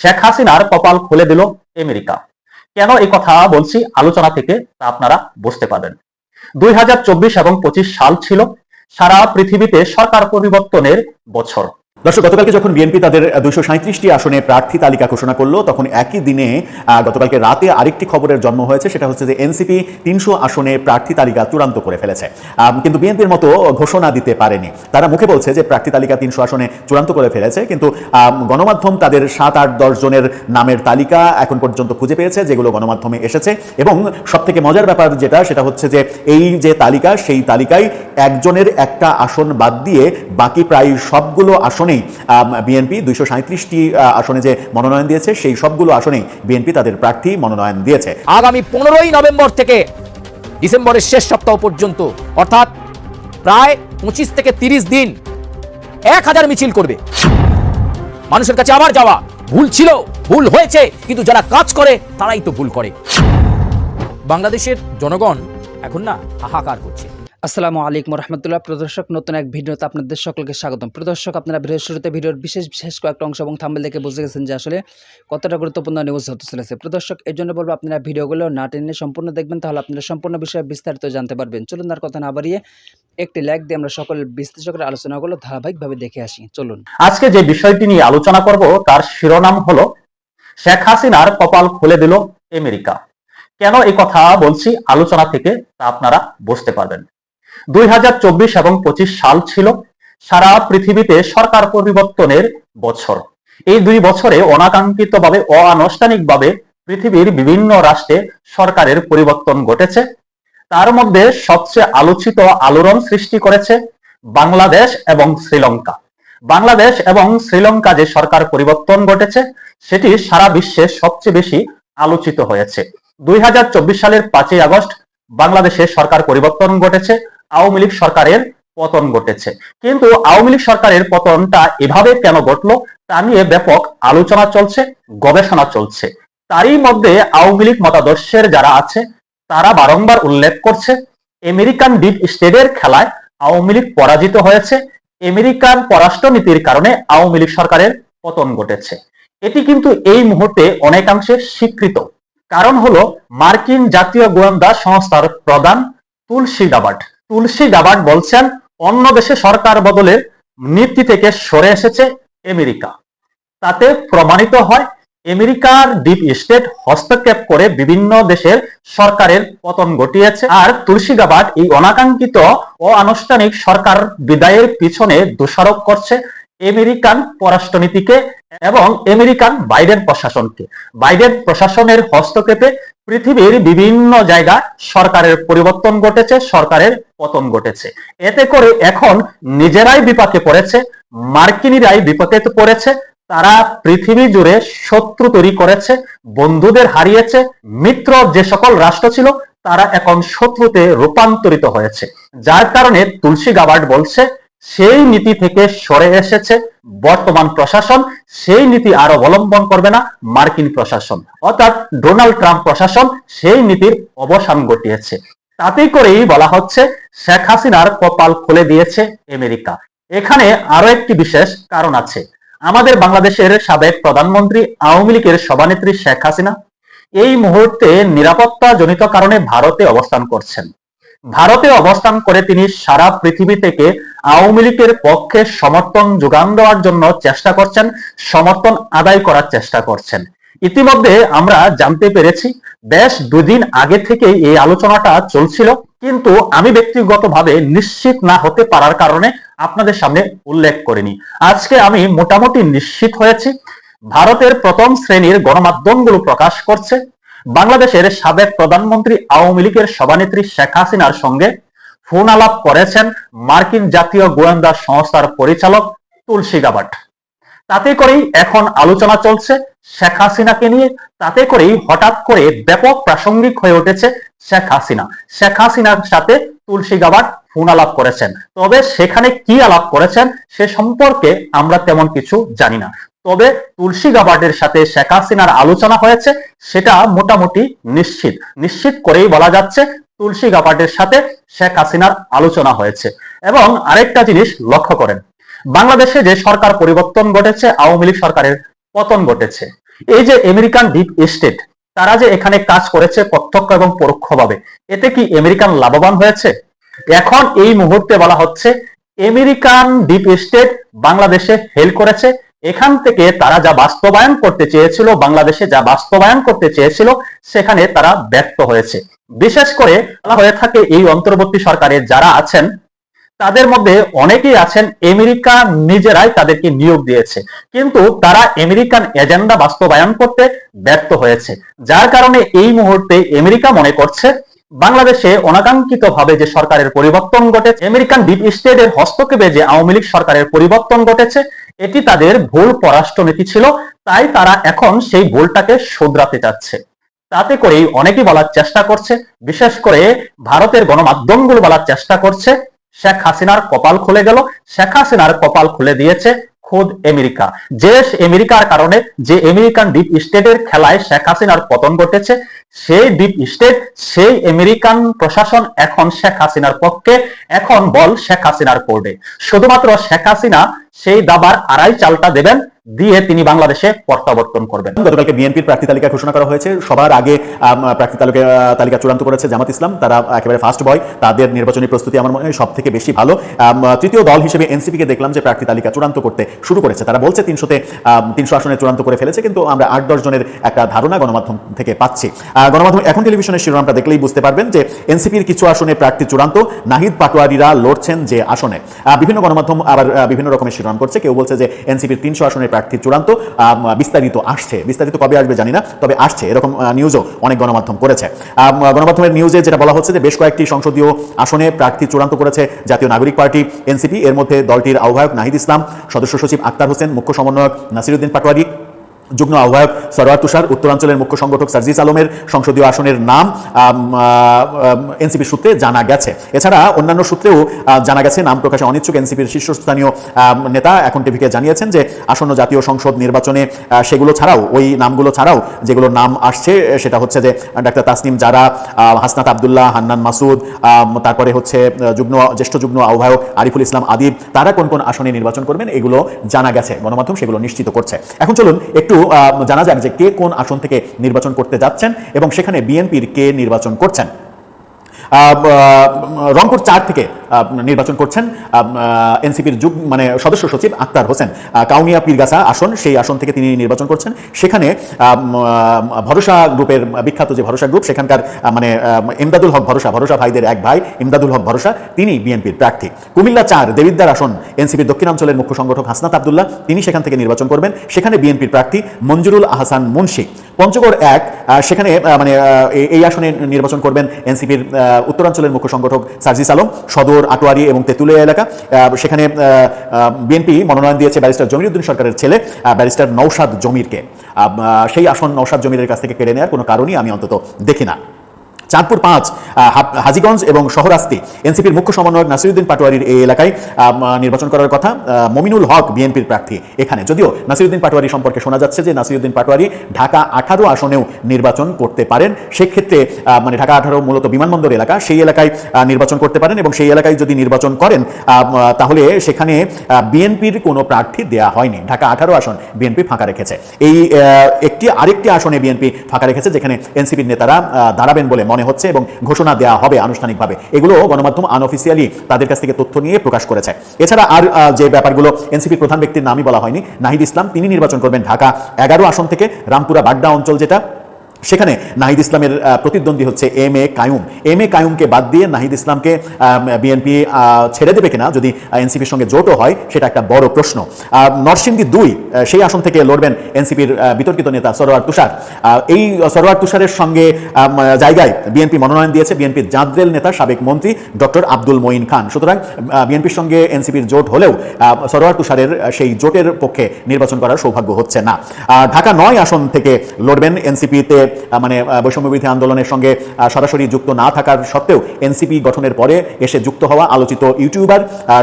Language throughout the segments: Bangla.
শেখ হাসিনার কপাল খুলে দিল আমেরিকা। কেন এই কথা বলছি? আলোচনা থেকে তা আপনারা বুঝতে পারবেন। দুই হাজার চব্বিশ এবং পঁচিশ সাল ছিল সারা পৃথিবীতে সরকার পরিবর্তনের বছর। দর্শক, গতকালকে যখন বিএনপি তাদের দুইশো সাঁত্রিশটি আসনে প্রার্থী তালিকা ঘোষণা করল, তখন একই দিনে গতকালকে রাতে আরেকটি খবরের জন্ম হয়েছে, সেটা হচ্ছে যে এনসিপি তিনশো আসনে প্রার্থী তালিকা চূড়ান্ত করে ফেলেছে। কিন্তু বিএনপির মতো ঘোষণা দিতে পারেনি। তারা মুখে বলছে যে প্রার্থী তালিকা তিনশো আসনে চূড়ান্ত করে ফেলেছে, কিন্তু গণমাধ্যম তাদের সাত আট দশ জনের নামের তালিকা এখন পর্যন্ত খুঁজে পেয়েছে, যেগুলো গণমাধ্যমে এসেছে। এবং সব থেকে মজার ব্যাপার যেটা, সেটা হচ্ছে যে এই যে তালিকা, সেই তালিকায় একজনের একটা আসন বাদ দিয়ে বাকি প্রায় সবগুলো আসনেই বিএনপি দুইশো সাঁত্রিশটি আসনে যে মনোনয়ন দিয়েছে, সেই সবগুলো আসনেই বিএনপি তাদের প্রার্থী মনোনয়ন দিয়েছে। আগামী পনেরোই নভেম্বর থেকে ডিসেম্বরের শেষ সপ্তাহ পর্যন্ত, অর্থাৎ প্রায় পঁচিশ থেকে তিরিশ দিন, এক হাজার মিছিল করবে। মানুষের কাছে আবার যাওয়া ভুল ছিল, ভুল হয়েছে, কিন্তু যারা কাজ করে, তারাই তো ভুল করে। বাংলাদেশের জনগণ এখন না হাহাকার করছে। আসসালামু আলাইকুম রহমতুল্লাহ। প্রদর্শক নতুন এক ভিডিওতে আপনাদের সকলকে স্বাগতম। প্রদর্শক আপনারা ভিডিওর শুরুতে ভিডিওর বিশেষ বিশেষ কয়েকটা অংশ এবং থাম্বেল দেখে বুঝে গেছেন যে আসলে কতটা গুরুত্বপূর্ণ নিউজ হতে চলেছে। প্রদর্শক এর জন্য বলব আপনারা ভিডিওগুলো না টেনে সম্পূর্ণ দেখবেন, তাহলে আপনারা সম্পূর্ণ বিষয়ে বিস্তারিত জানতে পারবেন। চলুন আর কথা না বাড়িয়ে একটি লাইক দিয়ে আমরা সকল বিশ্লেষকের আলোচনাগুলো ধারাবাহিকভাবে দেখে আসি। চলুন। আজকে যে বিষয়টি নিয়ে আলোচনা করব, তার শিরোনাম হলো, শেখ হাসিনার কপাল খুলে দিল আমেরিকা। কেন এই কথা বলছি? আলোচনা থেকে তা আপনারা বুঝতে পারবেন। দুই হাজার চব্বিশ এবং পঁচিশ সাল ছিল সারা পৃথিবীতে সরকার পরিবর্তনের বছর। এই দুই বছরে অনাকাঙ্ক্ষিতভাবে, অনানুষ্ঠানিকভাবে পৃথিবীর বিভিন্ন রাষ্ট্রে সরকারের পরিবর্তন ঘটেছে। তার মধ্যে সবচেয়ে আলোচিত আলোড়ন সৃষ্টি করেছে বাংলাদেশ এবং শ্রীলঙ্কা। বাংলাদেশ এবং শ্রীলঙ্কা যে সরকার পরিবর্তন ঘটেছে, সেটি সারা বিশ্বে সবচেয়ে বেশি আলোচিত হয়েছে। দুই হাজার চব্বিশ সালের পাঁচই আগস্ট বাংলাদেশে সরকার পরিবর্তন ঘটেছে, আওয়ামী লীগ সরকারের পতন ঘটেছে। কিন্তু আওয়ামী লীগ সরকারের পতনটা এভাবে কেন ঘটলো, তা নিয়ে ব্যাপক আলোচনা চলছে, গবেষণা চলছে। তারই মধ্যে আওয়ামী লীগ মতাদর্শের যারা আছে, তারা বারংবার উল্লেখ করছে, আমেরিকান ডিপ স্টেটের খেলায় আওয়ামী লীগ পরাজিত হয়েছে, আমেরিকান পররাষ্ট্রনীতির কারণে আওয়ামী লীগ সরকারের পতন ঘটেছে। এটি কিন্তু এই মুহূর্তে অনেকাংশে স্বীকৃত। কারণ হলো মার্কিন জাতীয় গোয়েন্দা সংস্থার প্রধান তুলসী গাবাট তুলসী গাবাট বলছেন, অন্য দেশে সরকার বদলের নীতি থেকে সরে এসেছে আমেরিকা। তাতে প্রমাণিত হয়, আমেরিকার ডিপ স্টেট হস্তক্ষেপ করে বিভিন্ন দেশের সরকারের পতন ঘটিয়েছে। আর তুলসী গাবাট এই অনাকাঙ্ক্ষিত ও আনুষ্ঠানিক সরকার বিদায়ের পিছনে দোষারোপ করছে আমেরিকান পররাষ্ট্রনীতিকে এবং আমেরিকান বাইডেন প্রশাসনকে। বাইডেন প্রশাসনের হস্তক্ষেপে পৃথিবীর বিভিন্ন জায়গায় সরকারের পরিবর্তন ঘটেছে, সরকারের পতন ঘটেছে। এতে করে এখন নিজেরাই বিপাকে পড়েছে, মার্কিনিরাই বিপাকে পড়েছে, তারা পৃথিবী জুড়ে শত্রু তৈরি করেছে, বন্ধুদের হারিয়েছে, মিত্র যে সকল রাষ্ট্র ছিল, তারা এখন শত্রুতে রূপান্তরিত হয়েছে। যার কারণে তুলসী গাবার্ড বলছে সেই নীতি থেকে সরে এসেছে বর্তমান প্রশাসন। সেই নীতি আর অবলম্বন করবে না মার্কিন প্রশাসন। অর্থাৎ ডোনাল্ড ট্রাম্প প্রশাসন সেই নীতির অবসান ঘটিয়েছে। তাতেই করেই বলা হচ্ছে, শেখ হাসিনার কপাল খুলে দিয়েছে আমেরিকা। এখানে আরও একটি বিশেষ কারণ আছে। আমাদের বাংলাদেশের সাবেক প্রধানমন্ত্রী, আওয়ামী লীগের সভানেত্রী শেখ হাসিনা এই মুহূর্তে নিরাপত্তা জনিত কারণে ভারতে অবস্থান করছেন। ভারতে অবস্থান করে তিনি সারা পৃথিবী থেকে আওয়ামী লীগের পক্ষে সমর্থন যোগান দেওয়ার জন্য চেষ্টা করছেন, সমর্থন আদায় করার চেষ্টা করছেন। ইতিমধ্যে আমরা জানতে পেরেছি, বেশ দুদিন আগে থেকে এই আলোচনাটা চলছিল, কিন্তু আমি ব্যক্তিগতভাবে নিশ্চিত না হতে পারার কারণে আপনাদের সামনে উল্লেখ করিনি। আজকে আমি মোটামুটি নিশ্চিত হয়েছি, ভারতের প্রথম শ্রেণির গণমাধ্যমগুলো প্রকাশ করছে বাংলাদেশের সাবেক প্রধানমন্ত্রী আওয়ামী লীগের সভানেত্রী শেখ হাসিনার সঙ্গে ফোন আলাপ করেছেন মার্কিন জাতীয় গোয়েন্দা সংস্থার পরিচালক তুলসী গাবাট তাতে করেই এখন আলোচনা চলছে শেখ হাসিনাকে নিয়ে। তাতে করেই হঠাৎ করে ব্যাপক প্রাসঙ্গিক হয়ে উঠেছে শেখ হাসিনা। শেখ হাসিনার সাথে তুলসী গাবাট ফোন আলাপ করেছেন। তবে সেখানে কি আলাপ করেছেন সে সম্পর্কে আমরা তেমন কিছু জানি না। তবে তুলসী গাবার্ডের সাথে শেখ হাসিনার আলোচনা হয়েছে, সেটা মোটামুটি নিশ্চিত। নিশ্চিত করেই বলা যাচ্ছে তুলসী গাবার্ডের সাথে শেখ হাসিনার আলোচনা হয়েছে। এবং আরেকটা জিনিস লক্ষ্য করেন, বাংলাদেশে যে সরকার পরিবর্তন ঘটেছে, আওয়ামী লীগ সরকারের পতন ঘটেছে। এই যে আমেরিকান ডিপ স্টেট তারা যে এখানে কাজ করেছে প্রত্যক্ষ এবং পরোক্ষভাবে, এতে কি আমেরিকান লাভবান হয়েছে? এখন এই মুহূর্তে বলা হচ্ছে, আমেরিকান ডিপ স্টেট বাংলাদেশে হেল করেছে এখান থেকে তারা যা বাস্তবায়ন করতে চেয়েছিল, বাংলাদেশে যা বাস্তবায়ন করতে চেয়েছিল, সেখানে তারা ব্যর্থ হয়েছে। বিশেষ করে হয়ে থাকে এই অন্তর্বর্তী সরকারে যারা আছেন, তাদের মধ্যে অনেকেই আছেন আমেরিকা নিজেরাই তাদেরকে নিয়োগ দিয়েছে। কিন্তু তারা আমেরিকান এজেন্ডা বাস্তবায়ন করতে ব্যর্থ হয়েছে। যার কারণে এই মুহূর্তে আমেরিকা মনে করছে বাংলাদেশে অনাকাঙ্ক্ষিত ভাবে যে সরকারের পরিবর্তন ঘটেছে, আমেরিকান ডিপ স্টেটের হস্তক্ষেপে যে আওয়ামী লীগ সরকারের পরিবর্তন ঘটেছে, এটি তাদের ভুল পররাষ্ট্রনীতি ছিল, তাই তারা এখন সেই ভুলটাকে শুধরাতে চাচ্ছে তাতে করেই অনেকেই বলার চেষ্টা করছে, বিশেষ করে ভারতের গণমাধ্যমগুলো বলার চেষ্টা করছে, শেখ হাসিনার কপাল খুলে গেল, শেখ হাসিনার কপাল খুলে দিয়েছে খোদ আমেরিকা। যে আমেরিকার কারণে যে আমেরিকান ডিপ স্টেটের খেলায় শেখ হাসিনার পতন ঘটেছে, সেই ডিপ স্টেট, সেই আমেরিকান প্রশাসন এখন শেখ হাসিনার পক্ষে, এখন বল শেখ হাসিনার কোর্টে শুধুমাত্র শেখ হাসিনা সেই দাবার আড়াই চালটা দেবেন, দিয়ে তিনি বাংলাদেশে প্রত্যাবর্তন করবেন। গতকালকে বিএনপির প্রার্থী তালিকা ঘোষণা করা হয়েছে। সবার আগে প্রার্থী তালিকা তালিকা চূড়ান্ত করেছে জামাত ইসলাম। তারা একেবারে ফার্স্ট বয় তাদের নির্বাচনী প্রস্তুতি আমার মনে হয় সব থেকে বেশি ভালো। তৃতীয় দল হিসেবে এনসিপি কে দেখলাম যে প্রার্থী তালিকা চূড়ান্ত করতে শুরু করেছে। তারা বলছে তিনশোতে তিনশো আসনে চূড়ান্ত করে ফেলেছে, কিন্তু আমরা আট দশ জনের একটা ধারণা গণমাধ্যম থেকে পাচ্ছি। গণমাধ্যম এখন টেলিভিশনের শিরোনামটা দেখলেই বুঝতে পারবেন যে এনসিপির কিছু আসনে প্রার্থী চূড়ান্ত। নাহিদ পাটোয়ারিরা লড়ছেন যে আসনে। বিভিন্ন গণমাধ্যম আবার বিভিন্ন রকমের শিরোনাম করছে। কেউ বলছে যে এনসিপির তিনশো আসনের প্রার্থী চূড়ান্ত বিস্তারিত আসছে। বিস্তারিত কবে আসবে জানি না, তবে আসছে। এরকম নিউজও অনেক গণমাধ্যম করেছে। গণমাধ্যমের নিউজে যেটা বলা হচ্ছে যে বেশ কয়েকটি সংসদীয় আসনে প্রার্থী চূড়ান্ত করেছে জাতীয় নাগরিক পার্টি, এনসিপি। এর মধ্যে দলটির আহ্বায়ক নাহিদ ইসলাম, সদস্য সচিব আক্তার হোসেন, মুখ্য সমন্বয়ক নাসিরুদ্দিন পাটোয়ারি যুগ্ম আহ্বায়ক সরোয়ার তুষার উত্তরাঞ্চলের মুখ্য সংগঠক সার্জিস আলমের সংসদীয় আসনের নাম এনসিপি সূত্রে জানা গেছে। এছাড়া অন্যান্য সূত্রেও জানা গেছে, নাম প্রকাশে অনিচ্ছুক এনসিপির শীর্ষস্থানীয় নেতা এখন টিভিকে জানিয়েছেন যে, আসন্ন জাতীয় সংসদ নির্বাচনে সেগুলো ছাড়াও, ওই নামগুলো ছাড়াও যেগুলো নাম আসছে, সেটা হচ্ছে যে, ডাক্তার তাসনিম জারা হাসনাত আবদুল্লাহ, হান্নান মাসুদ তারপরে হচ্ছে যুগ্ম, জ্যেষ্ঠ যুগ্ম আহ্বায়ক আরিফুল ইসলাম আদিব, তারা কোন কোন আসনে নির্বাচন করবেন, এগুলো জানা গেছে, গণমাধ্যম সেগুলো নিশ্চিত করছে। এখন চলুন একটু আহ, জানা যাক যে কে কোন আসন থেকে নির্বাচন করতে যাচ্ছেন এবং সেখানে বিএনপির কে নির্বাচন করছেন। রংপুর চার থেকে নির্বাচন করছেন এনসিপির যুগ মানে সদস্য সচিব আক্তার হোসেন। কাউনিয়া পীরগাছা আসন, সেই আসন থেকে তিনি নির্বাচন করছেন। সেখানে ভরসা গ্রুপের, বিখ্যাত যে ভরসা গ্রুপ, সেখানকার মানে ইমদাদুল হক ভরসা ভরসা ভাইদের এক ভাই, ইমদাদুল হক ভরসা, তিনি বিএনপির প্রার্থী। কুমিল্লা চার দেবিদ্দার আসন, এনসিপির দক্ষিণাঞ্চলের মুখ্য সংগঠক হাসনাত আবদুল্লাহ, তিনি সেখান থেকে নির্বাচন করবেন। সেখানে বিএনপির প্রার্থী মঞ্জুরুল আহসান মুন্সি। পঞ্চগড় এক সেখানে মানে এই- আসনে নির্বাচন করবেন এনসিপির উত্তরাঞ্চলের মুখ্য সংগঠক সার্জিস আলম, সদর, আটোয়ারি এবং তেঁতুলিয়া এলাকা। সেখানে বিএনপি মনোনয়ন দিয়েছে ব্যারিস্টার জমিরুদ্দিন সরকারের ছেলে ব্যারিস্টার নৌসাদ জমিরকে। সেই আসন নৌসাদ জমিরের কাছ থেকে কেড়ে নেওয়ার কোনো কারণই আমি অন্তত দেখি না। চাঁদপুর পাঁচ হাজিগঞ্জ এবং শহরাস্তি। এনসিপির মুখ্য সমন্বয়ক নাসিরুদ্দিন পাটোয়ারির এই এলাকায় নির্বাচন করার কথা মমিনুল হক বিএনপির প্রার্থী এখানে। যদিও নাসিরুদ্দিন পাটোয়ারি সম্পর্কে শোনা যাচ্ছে যে নাসিরুদ্দিন পাটোয়ারি ঢাকা আঠারো আসনেও নির্বাচন করতে পারেন। সেক্ষেত্রে মানে ঢাকা আঠারো মূলত বিমানবন্দর এলাকা, সেই এলাকায় নির্বাচন করতে পারেন এবং সেই এলাকায় যদি নির্বাচন করেন তাহলে সেখানে বিএনপির কোনো প্রার্থী দেয়া হয়নি। ঢাকা আঠারো আসন বিএনপি ফাঁকা রেখেছে। এই একটি আরেকটি আসনে বিএনপি ফাঁকা রেখেছে, যেখানে এনসিপির নেতারা দাঁড়াবেন বলে মনে হচ্ছে এবং ঘোষণা দেওয়া হবে আনুষ্ঠানিকভাবে। এগুলো গণমাধ্যম আনঅফিসিয়ালি তাদের কাছ থেকে তথ্য নিয়ে প্রকাশ করেছে। এছাড়া আর যে ব্যাপারগুলো এনসিপির প্রধান ব্যক্তির নামই বলা হয়নি, নাহিদ ইসলাম, তিনি নির্বাচন করবেন ঢাকা। এগারো আসন থেকে রামপুরা বাড্ডা অঞ্চল যেটা সেখানে নাহিদ ইসলামের প্রতিদ্বন্দ্বী হচ্ছে M A Kayum. M A কায়ুমকে বাদ দিয়ে নাহিদ ইসলামকে বিএনপি ছেড়ে দেবে কিনা যদি এনসিপির সঙ্গে জোটও হয়, সেটা একটা বড় প্রশ্ন। নরসিংদী দুই সেই আসন থেকে লড়বেন এনসিপির বিতর্কিত নেতা সরোয়ার তুষার। এই সরোয়ার তুষারের সঙ্গে জায়গায় বিএনপি মনোনয়ন দিয়েছে বিএনপির জাদ্রেল নেতা, সাবেক মন্ত্রী ডক্টর আব্দুল মঈন খান। সুতরাং বিএনপির সঙ্গে এনসিপির জোট হলেও সরোয়ার তুষারের সেই জোটের পক্ষে নির্বাচন করার সৌভাগ্য হচ্ছে না। ঢাকা নয় আসন থেকে লড়বেন এনসিপিতে মানে আহ, বৈষম্যবিধি আন্দোলনের সঙ্গে সরাসরি যুক্ত না থাকার সত্ত্বেও এনসিপি গঠনের পরে এসে যুক্ত হওয়া আলোচিত ইউটিউবার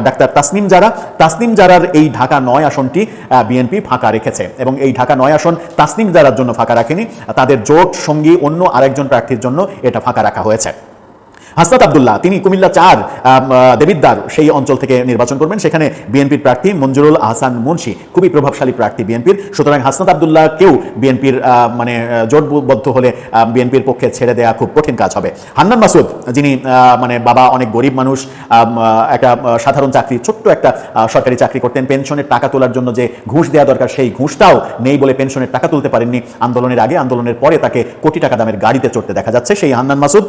ডাক্তার তাসনিম জারা। তাসনিম জারার এই ঢাকা নয় আসনটি বিএনপি ফাঁকা রেখেছে এবং এই ঢাকা নয় আসন তাসনিম জারার জন্য ফাঁকা রাখেনি। তাদের জোট সঙ্গী অন্য আরেকজন প্রার্থীর জন্য এটা ফাঁকা রাখা হয়েছে। হাসনাত আবদুল্লাহ, তিনি কুমিল্লা চার দেবিদ্বার সেই অঞ্চল থেকে নির্বাচন করবেন। সেখানে বিএনপির প্রার্থী মঞ্জুরুল আহসান মুন্সি, খুবই প্রভাবশালী প্রার্থী বিএনপির। সুতরাং হাসনাত আবদুল্লাহকেও বিএনপির মানে জোটবদ্ধ হলে বিএনপির পক্ষে ছেড়ে দেওয়া খুব কঠিন কাজ হবে। হান্নান মাসুদ, যিনি মানে বাবা অনেক গরিব মানুষ একটা সাধারণ চাকরি, ছোট্ট একটা সরকারি চাকরি করতেন। পেনশনের টাকা তোলার জন্য যে ঘুষ দেওয়া দরকার, সেই ঘুষটাও নেই বলে পেনশনের টাকা তুলতে পারেননি। আন্দোলনের আগে, আন্দোলনের পরে তাকে কোটি টাকা দামের গাড়িতে চড়তে দেখা যাচ্ছে। সেই হান্নান মাসুদ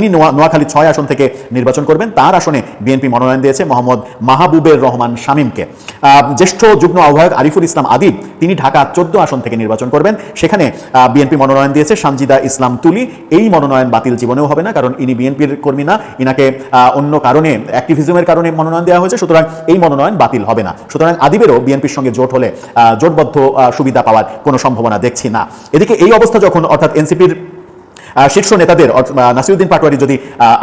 তিনি নোয়াখালী ছয় আসন থেকে নির্বাচন করবেন। তার আসনে বিএনপি মনোনয়ন দিয়েছে মোহাম্মদ মাহবুবের রহমান শামীমকে। জ্যেষ্ঠ যুগ্ম আহ্বায়ক আরিফুল ইসলাম আদিব, তিনি ঢাকা চোদ্দ আসন থেকে নির্বাচন করবেন। সেখানে বিএনপি মনোনয়ন দিয়েছে সানজিদা ইসলাম তুলি। এই মনোনয়ন বাতিল জীবনেও হবে না, কারণ ইনি বিএনপির কর্মী না। ইনাকে অন্য কারণে, অ্যাক্টিভিজমের কারণে মনোনয়ন দেওয়া হয়েছে। সুতরাং এই মনোনয়ন বাতিল হবে না। সুতরাং আদিবেরও বিএনপির সঙ্গে জোট হলে জোটবদ্ধ সুবিধা পাওয়ার কোনো সম্ভাবনা দেখছি না। এদিকে এই অবস্থা যখন অর্থাৎ এনসিপির শীর্ষ নেতাদের নাসিরুদ্দিন পাটোয়ারি যদি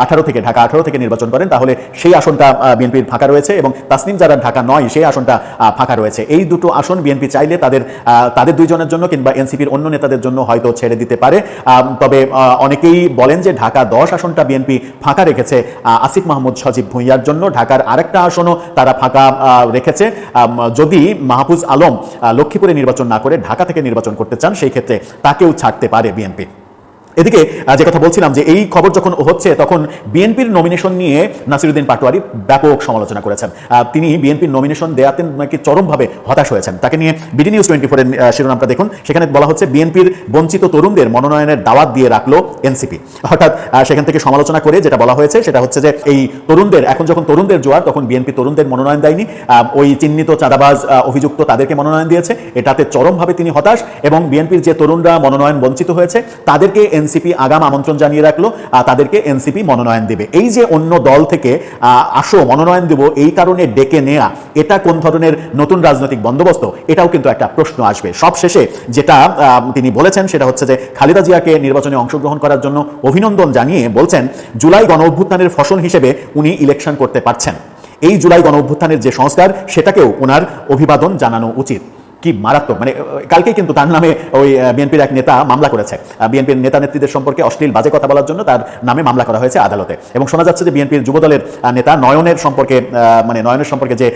আঠারো থেকে ঢাকা আঠারো থেকে নির্বাচন করেন, তাহলে সেই আসনটা বিএনপির ফাঁকা রয়েছে এবং তাসনিম যারা ঢাকা নয়, সেই আসনটা ফাঁকা রয়েছে। এই দুটো আসন বিএনপি চাইলে তাদের তাদের দুইজনের জন্য কিংবা এনসিপির অন্য নেতাদের জন্য হয়তো ছেড়ে দিতে পারে। তবে অনেকেই বলেন যে ঢাকা দশ আসনটা বিএনপি ফাঁকা রেখেছে আসিফ মাহমুদ, সজীব ভুঁইয়ার জন্য। ঢাকার আরেকটা আসনও তারা ফাঁকা রেখেছে। যদি মাহফুজ আলম লক্ষ্মীপুরে নির্বাচন না করে ঢাকা থেকে নির্বাচন করতে চান, সেই ক্ষেত্রে তাকেও ছাড়তে পারে বিএনপি। এদিকে যে কথা বলছিলাম যে এই খবর যখন হচ্ছে, তখন বিএনপির নমিনেশন নিয়ে নাসিরুদ্দিন পাটোয়ারি ব্যাপক সমালোচনা করেছেন। তিনি বিএনপির নমিনেশন দেওয়াতে নাকি চরমভাবে হতাশ হয়েছেন। তাকে নিয়ে বিডি নিউজ টোয়েন্টি ফোরের শিরোনামটা দেখুন। সেখানে বলা হচ্ছে, বিএনপির বঞ্চিত তরুণদের মনোনয়নের দাওয়াত দিয়ে রাখল এনসিপি। অর্থাৎ সেখান থেকে সমালোচনা করে যেটা বলা হয়েছে, সেটা হচ্ছে যে এই তরুণদের, এখন যখন তরুণদের জোয়ার, তখন বিএনপি তরুণদের মনোনয়ন দেয়নি। ওই চিহ্নিত চাঁদাবাজ অভিযুক্ত তাদেরকে মনোনয়ন দিয়েছে। এটাতে চরমভাবে তিনি হতাশ এবং বিএনপির যে তরুণরা মনোনয়ন বঞ্চিত হয়েছে, তাদেরকে এনসিপি আগাম আমন্ত্রণ জানিয়ে রাখল তাদেরকে এনসিপি মনোনয়ন দেবে। এই যে অন্য দল থেকে আসো, মনোনয়ন দেব, এই কারণে ডেকে নেয়া, এটা কোন ধরনের নতুন রাজনৈতিক বন্দোবস্ত? এটাও কিন্তু একটা প্রশ্ন আসবে। সব শেষে যেটা তিনি বলেছেন, সেটা হচ্ছে যে খালেদা জিয়াকে নির্বাচনে অংশগ্রহণ করার জন্য অভিনন্দন জানিয়ে বলছেন, জুলাই গণ অভ্যুত্থানের ফসল হিসেবে উনি ইলেকশন করতে পারছেন। এই জুলাই গণ অভ্যুত্থানের যে সংস্কার, সেটাকেও ওনার অভিবাদন জানানো উচিত। কি মারাত্মক? মানে কালকেই কিন্তু তার নামে ওই বিএনপির এক নেতা মামলা করেছে। বিএনপির নেতা নেত্রীদের সম্পর্কে অশ্লীল বাজে কথা বলার জন্য তার নামে মামলা করা হয়েছে আদালতে। এবং শোনা যাচ্ছে যে বিএনপির যুবদলের নেতা নয়নের সম্পর্কে মানে নয়নের সম্পর্কে যে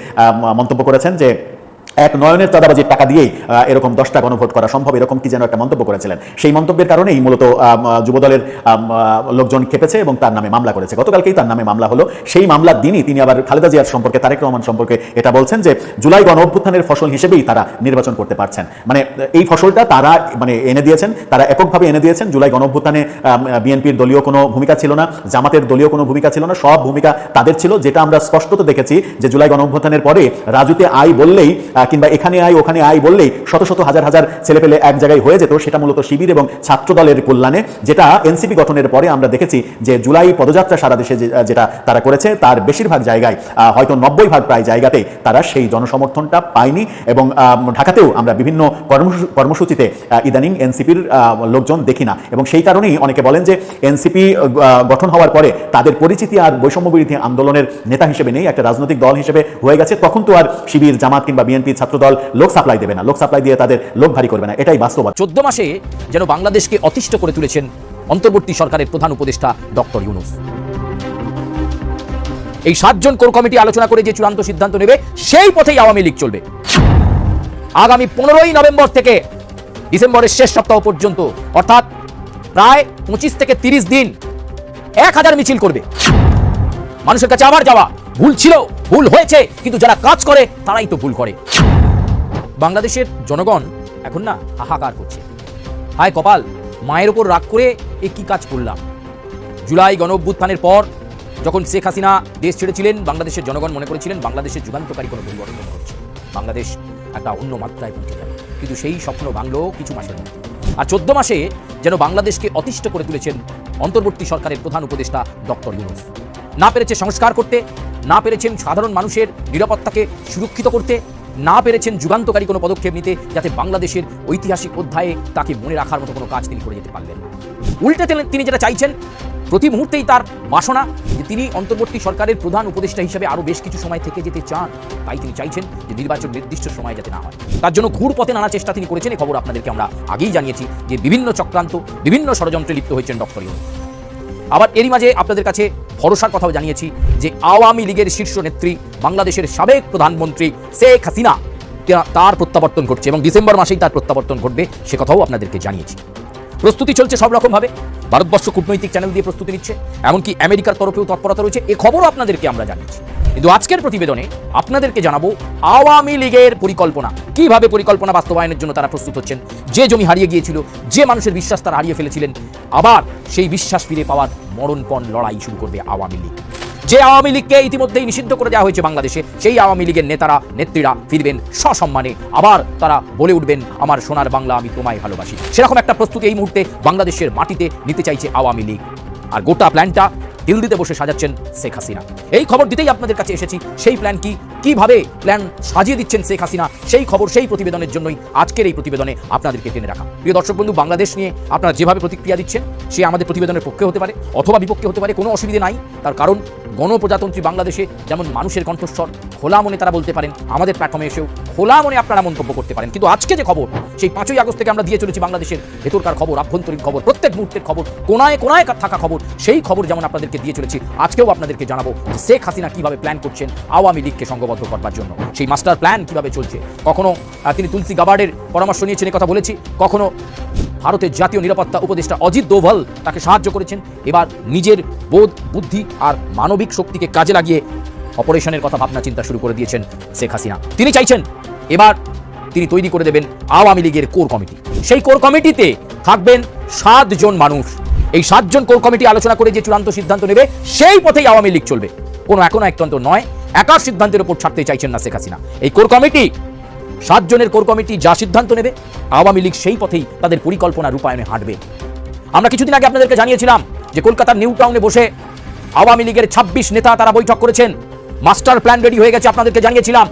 মন্তব্য করেছেন যে এক নয়নের চাঁদাবাজির টাকা দিয়েই এরকম দশটা গণভোট করা সম্ভব, এরকম কি যেন একটা মন্তব্য করেছিলেন। সেই মন্তব্যের কারণেই মূলত যুবদলের লোকজন খেপেছে এবং তার নামে মামলা করেছে। গতকালকেই তার নামে মামলা হলো। সেই মামলার দিনই তিনি আবার খালেদা জিয়ার সম্পর্কে, তারেক রহমান সম্পর্কে এটা বলছেন যে, জুলাই গণ অভ্যুত্থানের ফসল হিসেবেই তারা নির্বাচন করতে পারছেন। মানে এই ফসলটা তারা মানে এনে দিয়েছেন, তারা এককভাবে এনে দিয়েছেন। জুলাই গণ অভ্যুত্থানে বিএনপির দলীয় কোনো ভূমিকা ছিল না, জামাতের দলীয় কোনো ভূমিকা ছিল না, সব ভূমিকা তাদের ছিল। যেটা আমরা স্পষ্টত দেখেছি যে, জুলাই গণ অভ্যুত্থানের পরে রাজুতে আয় বললেই কিংবা এখানে আয়, ওখানে আয় বললেই শত শত হাজার হাজার ছেলেপেলে এক জায়গায় হয়ে যেত, সেটা মূলত শিবির এবং ছাত্র দলের কল্যাণে, যেটা এনসিপি গঠনের পরে আমরা দেখেছি যে জুলাই পদযাত্রা সারা দেশে যেটা তারা করেছে, তার বেশিরভাগ জায়গায় হয়তো নব্বই ভাগ প্রায় জায়গাতেই তারা সেই জনসমর্থনটা পায়নি এবং ঢাকাতেও আমরা বিভিন্ন কর্মসূচিতে ইদানিং এনসিপির লোকজন দেখি না এবং সেই কারণেই অনেকে বলেন যে এনসিপি গঠন হওয়ার পরে তাদের পরিচিতি আর বৈষম্য বিরোধী আন্দোলনের নেতা হিসেবে নেই, একটা রাজনৈতিক দল হিসেবে হয়ে গেছে, তখন তো আর শিবির, জামাত কিংবা বিএনপি ছাত্রদল লোক সাপ্লাই দেবে না। লোক সাপ্লাই দিয়ে তাদের লোক ভারী করবে না। এটাই বাস্তবতা। চোদ্দ মাসে যেন বাংলাদেশকে অতিষ্ঠ করে তুলেছেন অন্তর্বর্তী সরকারের প্রধান উপদেষ্টা ডক্টর ইউনুস। এই সাতজন কোর কমিটি আলোচনা করে যে চূড়ান্ত সিদ্ধান্ত নেবে, সেই পথেই আওয়ামী লীগ চলবে। আগামী পনেরোই নভেম্বর থেকে ডিসেম্বরের শেষ সপ্তাহ পর্যন্ত, অর্থাৎ প্রায় পঁচিশ থেকে তিরিশ দিন, এক হাজার মিছিল করবে। মানুষের কাছে আবার যাওয়া ভুল ছিল, ভুল হয়েছে, কিন্তু যারা কাজ করে, তারাই তো ভুল করে। বাংলাদেশের জনগণ এখন না হাহাকার করছে। হায় কপাল, মায়ের ওপর রাগ করে এ কি কাজ করলাম? জুলাই গণ পর যখন শেখ হাসিনা দেশ ছেড়েছিলেন, বাংলাদেশের জনগণ মনে করেছিলেন বাংলাদেশের যুগান্তকারী কোনো পরিবর্তন হচ্ছে। বাংলাদেশ একটা অন্য মাত্রায় পৌঁছে যাবে কিন্তু সেই স্বপ্ন ভাঙল কিছু মাসের মধ্যে। আর চোদ্দ মাসে যেন বাংলাদেশকে অতিষ্ঠ করে তুলেছেন অন্তর্বর্তী সরকারের প্রধান উপদেষ্টা ডক্টর ইউনুস। না পেরেছে সংস্কার করতে না পেরেছেন সাধারণ মানুষের নিরাপত্তাকে সুরক্ষিত করতে, না পেরেছেন যুগান্তকারী কোনো পদক্ষেপ নিতে, যাতে বাংলাদেশের ঐতিহাসিক অধ্যায়ে তাকে মনে রাখার মতো কোনো কাজ তিনি করে যেতে পারলেন। উল্টে তিনি- যেটা চাইছেন, প্রতি মুহূর্তেই তার বাসনা যে তিনি অন্তর্বর্তী সরকারের প্রধান উপদেষ্টা হিসেবে আরও বেশ কিছু সময় থেকে যেতে চান, তাই তিনি চাইছেন যে নির্বাচন নির্দিষ্ট সময় যাতে না হয় তার জন্য ঘুর পথে নানা চেষ্টা তিনি করেছেন এই খবর আপনাদেরকে আমরা আগেই জানিয়েছি যে বিভিন্ন চক্রান্ত, বিভিন্ন ষড়যন্ত্রে লিপ্ত হয়েছেন ডক্টর ইউনুস আবার এরই মাঝে আপনাদের কাছে ভরসার কথাও জানিয়েছি যে আওয়ামী লীগের শীর্ষ নেত্রী, বাংলাদেশের সাবেক প্রধানমন্ত্রী শেখ হাসিনা তার প্রত্যাবর্তন ঘটছে এবং ডিসেম্বর মাসেই তার প্রত্যাবর্তন ঘটবে, সে কথাও আপনাদেরকে জানিয়েছি। প্রস্তুতি চলছে সব রকমভাবে। ভারতবর্ষ কূটনৈতিক চ্যানেল দিয়ে প্রস্তুতি নিচ্ছে, এমনকি আমেরিকার তরফেও তৎপরতা রয়েছে, এ খবরও আপনাদেরকে আমরা জানিয়েছি। কিন্তু আজকের প্রতিবেদনে আপনাদেরকে জানাব আওয়ামী লীগের পরিকল্পনা। কীভাবে পরিকল্পনা বাস্তবায়নের জন্য তারা প্রস্তুত হচ্ছেন? যে জমি হারিয়ে গিয়েছিল, যে মানুষের বিশ্বাস তারা হারিয়ে ফেলেছিলেন, আবার সেই বিশ্বাস ফিরে পাওয়ার মরণপণ লড়াই শুরু করবে আওয়ামী লীগ। যে আওয়ামী লীগকে ইতিমধ্যেই নিষিদ্ধ করে দেওয়া হয়েছে বাংলাদেশে, সেই আওয়ামী লীগের নেতারা, নেত্রীরা ফিরবেন সসম্মানে। আবার তারা বলে উঠবেন, আমার সোনার বাংলা আমি তোমায় ভালোবাসি। সেরকম একটা প্রস্তুতি এই মুহূর্তে বাংলাদেশের মাটিতে নিতে চাইছে আওয়ামী লীগ। আর গোটা প্ল্যানটা দিল্লিতে বসে সাজাচ্ছেন শেখ হাসিনা। এই খবর দিতেই আপনাদের কাছে এসেছি, সেই প্ল্যান কি? কীভাবে প্ল্যান সাজিয়ে দিচ্ছেন শেখ হাসিনা? সেই খবর, সেই প্রতিবেদনের জন্যই আজকের এই প্রতিবেদনে আপনাদেরকে টেনে রাখা। প্রিয় দর্শক বন্ধু, বাংলাদেশ নিয়ে আপনারা যেভাবে প্রতিক্রিয়া দিচ্ছেন, সে আমাদের প্রতিবেদনের পক্ষে হতে পারে অথবা বিপক্ষে হতে পারে, কোনো অসুবিধে নাই। তার কারণ, গণপ্রজাতন্ত্রী বাংলাদেশে যেমন মানুষের কণ্ঠস্বর, খোলা মনে তারা বলতে পারেন, আমাদের প্ল্যাটফর্মে এসেও খোলা মনে আপনারা মন্তব্য করতে পারেন। কিন্তু আজকে যে খবর, সেই পাঁচই আগস্ট থেকে আমরা দিয়ে চলেছি বাংলাদেশের ভেতরকার খবর, আভ্যন্তরীণ খবর, প্রত্যেক মুহূর্তের খবর কোনায় কোনায় থাকা খবর, সেই খবর যেমন আপনাদেরকে দিয়ে চলেছি। আজকেও আপনাদেরকে জানাব শেখ হাসিনা কীভাবে প্ল্যান করছেন আওয়ামী লীগকে সংঘবদ্ধ করবার জন্য। সেই মাস্টার প্ল্যান কীভাবে চলছে? কখনো তিনি তুলসী গাবার্ডের পরামর্শ নিয়েছেন কথা বলেছি। কখনো ভারতের জাতীয় নিরাপত্তা উপদেষ্টা অজিত দোভাল তাকে সাহায্য করেছেন। এবার নিজের বোধ, বুদ্ধি আর মানবিক শক্তিকে কাজে লাগিয়ে অপারেশনের কথা ভাবনা চিন্তা শুরু করে দিয়েছেন শেখ হাসিনা। তিনি চাইছেন, এবার তিনি তৈরি করে দেবেন আওয়ামী লীগের কোর কমিটি। সেই কোর কমিটিতে থাকবেন সাতজন মানুষ। এই সাতজন কোর কমিটি আলোচনা করে যে চূড়ান্ত সিদ্ধান্ত নেবে, সেই পথেই আওয়ামী লীগ চলবে। কোনো এখনও একতন্ত্র নয়, একার সিদ্ধান্তের উপর ছাড়তে চাইছেন না শেখ হাসিনা। এই কোর কমিটি, সাতজনের কোর কমিটি যা সিদ্ধান্ত নেবে, আওয়ামী লীগ সেই পথেই তাদের পরিকল্পনা রূপায়ণে হাঁটবে। আমরা কিছুদিন আগে আপনাদেরকে জানিয়েছিলাম যে কলকাতার নিউ টাউনে বসে আওয়ামী লীগের ২৬ নেতা তারা বৈঠক করেছেন। মাস্টার প্ল্যান রেডি হয়ে গেছে আপনাদেরকে জানিয়েছিলাম।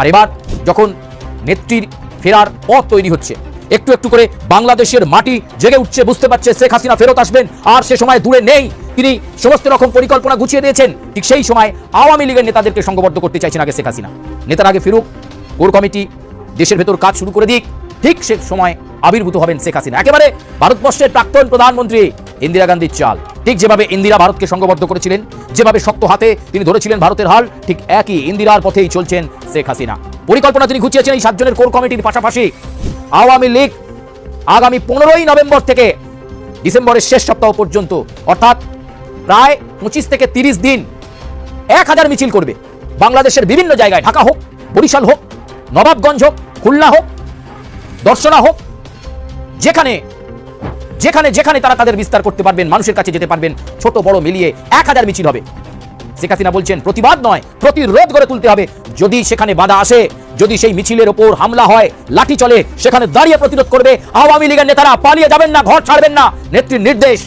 আর এবার যখন নেত্রীর ফেরার পথ তৈরি হচ্ছে একটু একটু করে বাংলাদেশের মাটি জেগে উঠছে, বুঝতে পারছে শেখ হাসিনা ফেরত আসবেন, আর সে সময় দূরে নেই। তিনি সমস্ত রকম পরিকল্পনা গুছিয়ে দিয়েছেন। ঠিক সেই সময় আওয়ামী লীগের নেতাদেরকে সংঘবদ্ধ করতে চাইছেন আগে শেখ হাসিনা। নেতার আগে ফিরুক কোর কমিটি, দেশের ভেতর কাজ শুরু করে দিক। ঠিক সে সময় আবির্ভূত হবেন শেখ হাসিনা। একেবারে ভারতবর্ষের প্রাক্তন প্রধানমন্ত্রী ইন্দিরা গান্ধীর চাল। ঠিক যেভাবে ইন্দিরা ভারতকে সংঘবদ্ধ করেছিলেন, যেভাবে শক্ত হাতে তিনি ধরেছিলেন ভারতের হাল, ঠিক একই ইন্দিরার পথেই চলছেন শেখ হাসিনা। পরিকল্পনা তিনি গুছিয়েছেন এই সাতজনের কোর কমিটির পাশাপাশি। আওয়ামী লীগ আগামী পনেরোই নভেম্বর থেকে ডিসেম্বরের শেষ সপ্তাহ পর্যন্ত, অর্থাৎ প্রায় পঁচিশ থেকে তিরিশ দিন এক হাজার মিছিল করবে। বাংলাদেশের বিভিন্ন জায়গায় ঢাকা হোক, বরিশাল হোক, নবাবগঞ্জ হোক, খুলনা হোক, দর্শনা হোক, যেখানে যেখানে যেখানে তারা তাদের বিস্তার করতে পারবেন, মানুষের কাছে যেতে পারবেন, ছোট বড় মিলিয়ে এক হাজার মিছিল হবে। শেখ হাসিনা বলছেন, প্রতিবাদ নয়, প্রতিরোধ গড়ে তুলতে হবে। যদি সেখানে বাধা আসে, যদি সেই মিছিলের ওপর হামলা হয়, লাঠি চলে, সেখানে দাঁড়িয়ে প্রতিরোধ করবে, আওয়ামী লীগের নেতারা পালিয়ে যাবেন না, ঘর ছাড়বেন না, নেত্রীর নির্দেশ।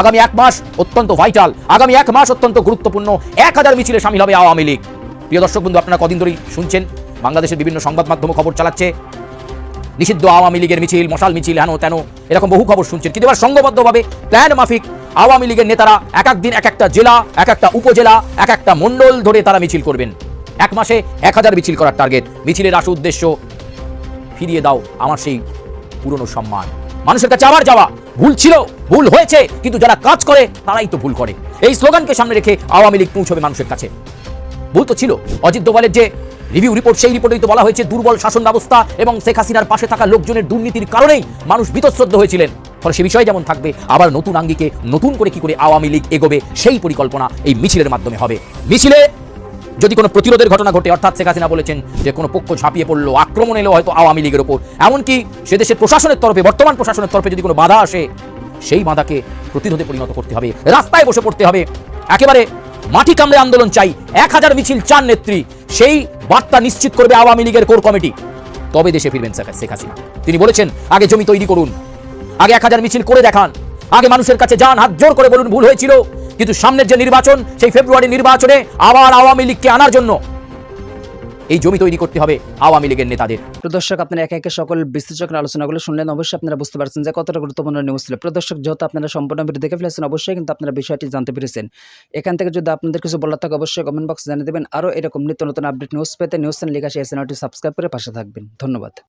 আগামী এক মাস অত্যন্ত ভাইটাল আগামী এক মাস অত্যন্ত গুরুত্বপূর্ণ, এক হাজার মিছিলে সামিল হবে আওয়ামী লীগ। প্রিয় দর্শক বন্ধু, আপনারা কদিন ধরেই শুনছেন, বাংলাদেশের বিভিন্ন সংবাদ মাধ্যম খবর চালাচ্ছে। নিষিদ্ধ আওয়ামী লীগের মিছিল, মশাল মিছিল, হেন তেন, এরকম বহু খবর শুনছেন। কিন্তু এবার সংঘবদ্ধভাবে প্ল্যান মাফিক আওয়ামী লীগের নেতারা এক একদিন এক একটা জেলা, এক একটা উপজেলা, এক একটা মণ্ডল ধরে তারা মিছিল করবেন। এক মাসে এক হাজার মিছিল করার টার্গেট মিছিলের আসল উদ্দেশ্য, ফিরিয়ে দাও আমার সেই পুরনো সম্মান। মানুষের কাছে আবার যাওয়া, ভুল ছিল, ভুল হয়েছে, কিন্তু যারা কাজ করে, তারাই তো ভুল করে। এই স্লোগানকে সামনে রেখে আওয়ামী লীগ পৌঁছবে মানুষের কাছে। ভুল তো ছিল। অজিত দোভালের যে রিভিউ রিপোর্ট সেই রিপোর্টেই তো বলা হয়েছে, দুর্বল শাসন ব্যবস্থা এবং শেখ হাসিনার পাশে থাকা লোকজনের দুর্নীতির কারণেই মানুষ বিতশ্রদ্ধ হয়েছিলেন। ফলে সে বিষয়ে যেমন থাকবে, আবার নতুন আঙ্গিকে নতুন করে কি করে আওয়ামী লীগ এগোবে, সেই পরিকল্পনা এই মিছিলের মাধ্যমে হবে। মিছিলে যদি কোনো প্রতিরোধের ঘটনা ঘটে, অর্থাৎ শেখ হাসিনা বলেছেন যে কোনো পক্ষ ঝাঁপিয়ে পড়ল, আক্রমণ এলো হয়তো আওয়ামী লীগের ওপর। এমনকি সে দেশের প্রশাসনের তরফে, বর্তমান প্রশাসনের তরফে যদি কোনো বাধা আসে, সেই বাধাকে প্রতিরোধে পরিণত করতে হবে। রাস্তায় বসে পড়তে হবে। একেবারে মাটি কামড়ে আন্দোলন চাই। এক হাজার মিছিল চান নেত্রী। সেই বার্তা নিশ্চিত করবে আওয়ামী লীগের কোর কমিটি। তবে দেশে ফিরবেন শেখ হাসিনা। তিনি বলেছেন, আগে জমি তৈরি করুন, আগে এক হাজার মিছিল করে দেখান, আগে মানুষের কাছে যান, হাত জোর করে বলুন, ভুল হয়েছিল। কিন্তু সামনের যে নির্বাচন, সেই ফেব্রুয়ারি নির্বাচনে আবার আওয়ামী লীগকে আনার জন্য এই জমি তৈরি করতে হবে আওয়ামী লীগের নেতাদের। প্রদর্শক আপনারা একে একে সকল বিশ্লেষকের আলোচনাগুলো শুনলেন। অবশ্যই আপনারা বুঝতে পারছেন যে কতটা গুরুত্বপূর্ণ নিউজ ছিল। প্রদর্শক যেহেতু আপনারা সম্পূর্ণ ভিডিও দেখে ফেলেছেন, অবশ্যই কিন্তু আপনারা বিষয়টি জানতে পেরেছেন। এখান থেকে যদি আপনাদের কিছু বলার থাকে, অবশ্যই কমেন্ট বক্সে জানিয়ে দেবেন। আরও এরকম নিত্য নতুন আপডেট নিউজ পেতে নিউজ চ্যানেল লিখে সেই চ্যানেলটি সাবস্ক্রাইব করে পাশে থাকবেন। ধন্যবাদ।